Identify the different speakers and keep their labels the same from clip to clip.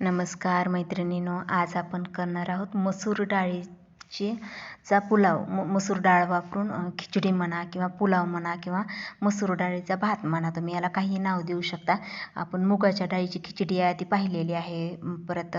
Speaker 1: नमस्कार मैत्रिणींनो आज आपण करणार आहोत मसूर डाळी चा पुलाव म मसूर डाळ वापरून खिचडी म्हणा किंवा पुलाव म्हणा किंवा मसूर डाळीचा भात म्हणा तुम्ही याला काही नाव देऊ शकता. आपण मुगाच्या डाळीची खिचडी आहे ती पाहिलेली आहे. परत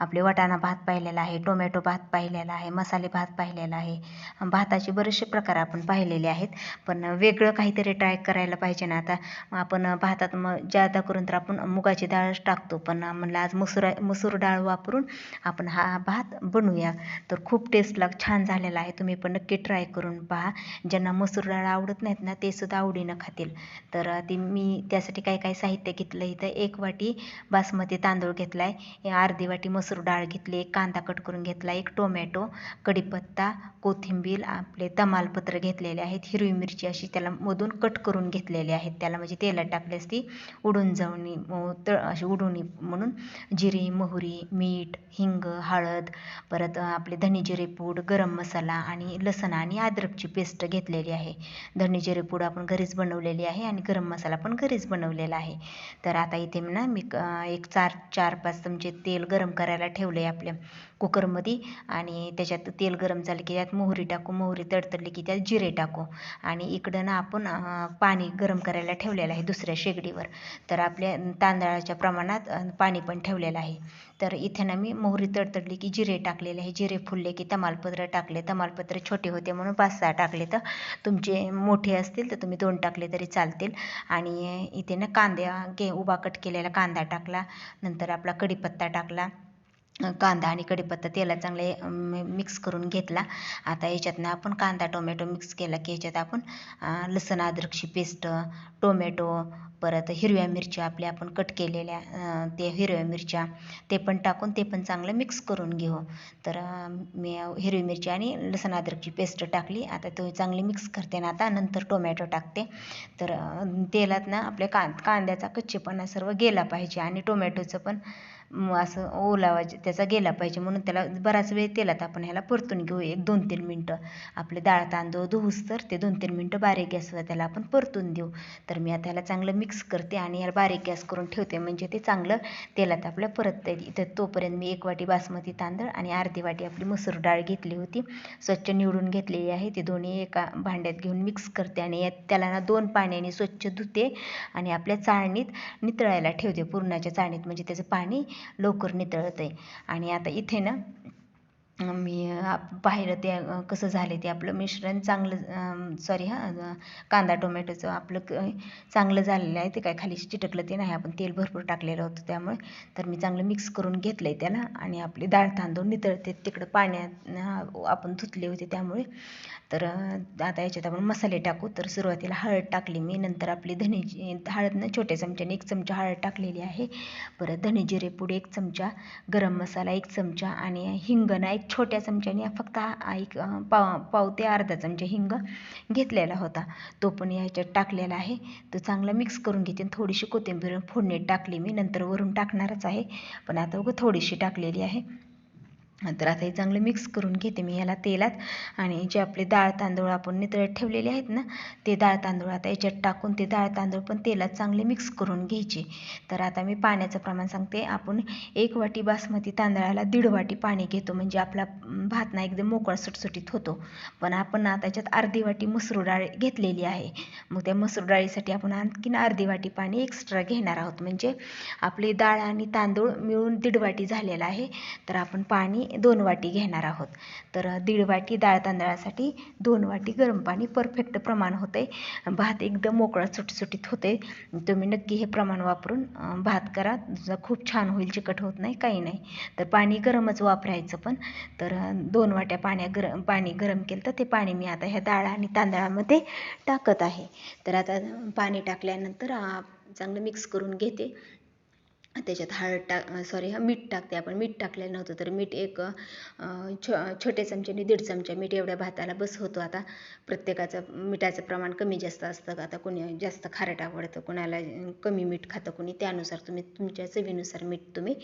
Speaker 1: आपले वटाणा भात पाहिलेला आहे टोमॅटो भात पाहिलेला आहे मसाले भात पाहिलेला आहे. भाताचे बरेचसे प्रकार आपण पाहिलेले आहेत. पण वेगळं काहीतरी ट्राय करायला पाहिजे ना. आता आपण भातात मग जादा करून तर आपण मुगाची डाळच टाकतो. पण म्हणलं आज मसूर मसूर डाळ वापरून आपण हा भात बनवूया. तर खूप टेस्ट लाग छान झालेला आहे. तुम्ही पण नक्की ट्राय करून पहा. ज्यांना मसूर डाळ आवडत नाहीत ना ते सुद्धा आवडीनं खातील. तर ती मी त्यासाठी काय काय साहित्य घेतलं इथं? एक वाटी बासमती तांदूळ घेतला आहे अर्धी वाटी मसूर डाळ घेतली. एक कांदा कट करून घेतला. एक टोमॅटो कढीपत्ता कोथिंबीर आपले तमालपत्र घेतलेले आहेत. हिरवी मिरची अशी त्याला मधून कट करून घेतलेले आहेत. त्याला म्हणजे तेलात टाकल्यास ती उडून जाऊन तळ अशी उडून म्हणून. जिरे मोहरी मीठ हिंग हळद परत आपले धने जिरे पूड गरम मसाला आणि लसण आणि अद्रकची पेस्ट घेतलेली आहे. धने जिरेपूड आपण घरीच बनवलेली आहे आणि गरम मसाला पण घरीच बनवलेला आहे. तर आता इथे ना मी एक चार चार पाच चमचे तेल गरम करायला ठेवलं आहे आपल्या कुकरमध्ये आणि त्याच्यात तेल गरम झालं की त्यात मोहरी टाकू मोहरी तडतडली की त्यात जिरे टाकू आणि इकडं ना आपण पाणी गरम करायला ठेवलेलं आहे दुसऱ्या शेगडीवर. तर आपल्या तांदळाच्या प्रमाणात पाणी पण ठेवलेलं आहे. तर इथे ना मी मोहरी तडतडली की जिरे टाकलेले आहे जिरे फुलले की तमालपत्र टाकले. तमालपत्र छोटे होते म्हणून पाच सहा टाकले तर तुमचे मोठे असतील तर तुम्ही दोन टाकले तरी चालतील. आणि इथे ना कांद्या घे उभा कट केलेला कांदा टाकला. नंतर आपला कढीपत्ता टाकला. कांदा आणि कढीपत्ता तेलात चांगले मिक्स करून घेतला. आता याच्यातनं आपण कांदा टोमॅटो मिक्स केला की याच्यात आपण लसण अद्रकची पेस्ट टोमॅटो परत हिरव्या मिरच्या आपल्या आपण कट केलेल्या ते हिरव्या मिरच्या ते पण टाकून ते पण चांगलं मिक्स करून घेऊ. तर मी हिरवी मिरची आणि लसण अद्रकची पेस्ट टाकली. आता तो चांगली मिक्स करते ना आता नंतर टोमॅटो टाकते. तर तेलात ना आपल्या कां कांद्याचा कच्चेपणा सर्व गेला पाहिजे आणि टोमॅटोचं पण असं ओलावा त्याचा गेला पाहिजे म्हणून त्याला बराच वेळ तेलात आपण ह्याला परतून घेऊ एक दोन तीन मिनटं. आपले डाळ तांदूळ धुवूस तर ते दोन तीन मिनटं बारीक गॅसवर त्याला आपण परतून देऊ. तर मी आता ह्याला चांगलं मिक्स करते आणि ह्याला बारीक गॅस करून ठेवते. म्हणजे ते चांगलं तेलात आपल्या परत इथं तोपर्यंत मी एक वाटी बासमती तांदूळ आणि अर्धी वाटी आपली मसूर डाळ घेतली होती. स्वच्छ निवडून घेतलेली आहे. ती दोन्ही एका भांड्यात घेऊन मिक्स करते आणि त्याला ना दोन पाण्याने स्वच्छ धुते आणि आपल्या चाळणीत नितळायला ठेवते. पुरणाच्या चाळणीत म्हणजे त्याचं पाणी लवकर नितळतं आहे आणि आता इथे ना मी पाहिलं ते कसं झालं ते आपलं मिश्रण चांगलं सॉरी हां कांदा टोमॅटोचं आपलं चांगलं झालेलं आहे ते काय खाली चिटकलं ते नाही आपण तेल भरपूर टाकलेलं होतं त्यामुळे तर मी चांगलं मिक्स करून घेतलं आहे त्याला आणि आपले डाळ तांदूळ नितळते तिकडं पाण्यात आपण धुतले होते त्यामुळे तर आता याच्यात आपण मसाले टाकू तर सुरुवातीला हळद टाकली मी नंतर आपली धनेची हळद ना छोट्या चमच्याने एक चमचा हळद टाकलेली आहे परत धने जिरे पूड एक चमचा गरम मसाला एक चमचा आणि हिंगणा एक छोट्या चमच्याने फक्त एक पाव पाव ते अर्धा चमचा हिंग घेतलेला होता. तो पण याच्यात टाकलेला आहे. तो चांगला मिक्स करून घेते थोडीशी कोथिंबीर फोडणीत टाकली मी. नंतर वरून टाकणारच आहे. पण आता उगं थोडीशी टाकलेली आहे. तर आता हे चांगलं मिक्स करून घेते मी ह्याला तेलात. आणि जे आपले डाळ तांदूळ आपण नितळत ठेवलेले आहेत ना ते डाळ तांदूळ आता याच्यात टाकून ते डाळ तांदूळ पण तेलात चांगले मिक्स करून घ्यायचे. तर आता मी पाण्याचं प्रमाण सांगते. आपण एक वाटी बासमती तांदळाला दीड वाटी पाणी घेतो. म्हणजे आपला भात ना एकदम मोकळा सुटसुटीत होतो. पण आपण आता त्याच्यात अर्धी वाटी मसूर डाळ घेतलेली आहे. मग त्या मसूर डाळीसाठी आपण आणखीन अर्धी वाटी पाणी एक्स्ट्रा घेणार आहोत. म्हणजे आपली डाळ आणि तांदूळ मिळून दीड वाटी झालेला आहे. तर आपण पाणी दोन वाटी घेणार आहोत. तर दीड वाटी डाळ तांदळासाठी दोन वाटी गरम पाणी परफेक्ट प्रमाण होते भात एकदम मोकळा सुटसुटीत होते तुम्ही नक्की हे प्रमाण वापरून भात करा. खूप छान होईल चिकट होत नाही काही नाही. तर पाणी गरमच वापरायचं पण. तर दोन वाट्या पाण्या गरम पाणी गरम केलं तर ते पाणी मी आता ह्या डाळ आणि तांदळामध्ये टाकत आहे. तर आता पाणी टाकल्यानंतर चांगलं मिक्स करून घेते. त्याच्यात हळद टाक सॉरी मीठ टाकते आपण. मीठ टाकलेलं नव्हतं तर मीठ एक छो छोटे चमच्याने दीड चमचा मीठ एवढ्या भाताला बस होतो आता. प्रत्येकाचं मिठाचं प्रमाण कमी जास्त असतं आता कोणी जास्त खारट आवडतं कोणाला कमी मीठ खातं कोणी त्यानुसार तुम्ही तुमच्या चवीनुसार मीठ तुम्ही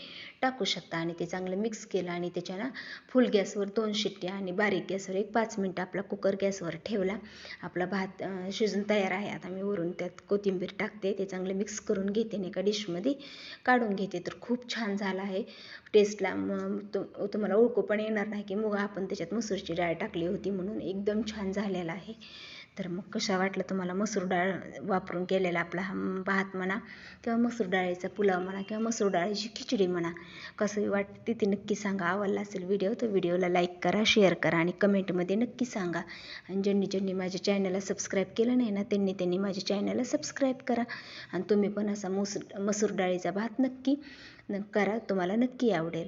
Speaker 1: टाकू शकता. आणि ते चांगलं मिक्स केलं आणि त्याच्यानं फुल गॅसवर दोन शिट्ट्या आणि बारीक गॅसवर एक पाच मिनटं आपला कुकर गॅसवर ठेवला. आपला भात शिजून तयार आहे. आता मी वरून त्यात कोथिंबीर टाकते. ते चांगलं मिक्स करून घेते एका डिशमध्ये काढ काढून घेते तर खूप छान झाला आहे. टेस्टला मग तु तुम्हाला ओळखू पण येणार नाही की मुगा आपण त्याच्यात मसूरची डाळ टाकली होती म्हणून एकदम छान झालेला आहे. तर मग कशा वाटलं तुम्हाला मसूर डाळ वापरून केलेला आपला हा भात म्हणा किंवा मसूर डाळीचा पुलाव म्हणा किंवा मसूर डाळीची खिचडी म्हणा? कसं वाटते ते नक्की सांगा. आवडला असेल व्हिडिओ तर व्हिडिओला लाईक करा शेअर करा आणि कमेंटमध्ये नक्की सांगा. आणि ज्यांनी ज्यांनी माझ्या चॅनलला सबस्क्राईब केलं नाही ना त्यांनी त्यांनी माझ्या चॅनलला सबस्क्राईब करा. आणि तुम्ही पण असा मसूर मसूर डाळीचा भात नक्की करा तुम्हाला नक्की आवडेल.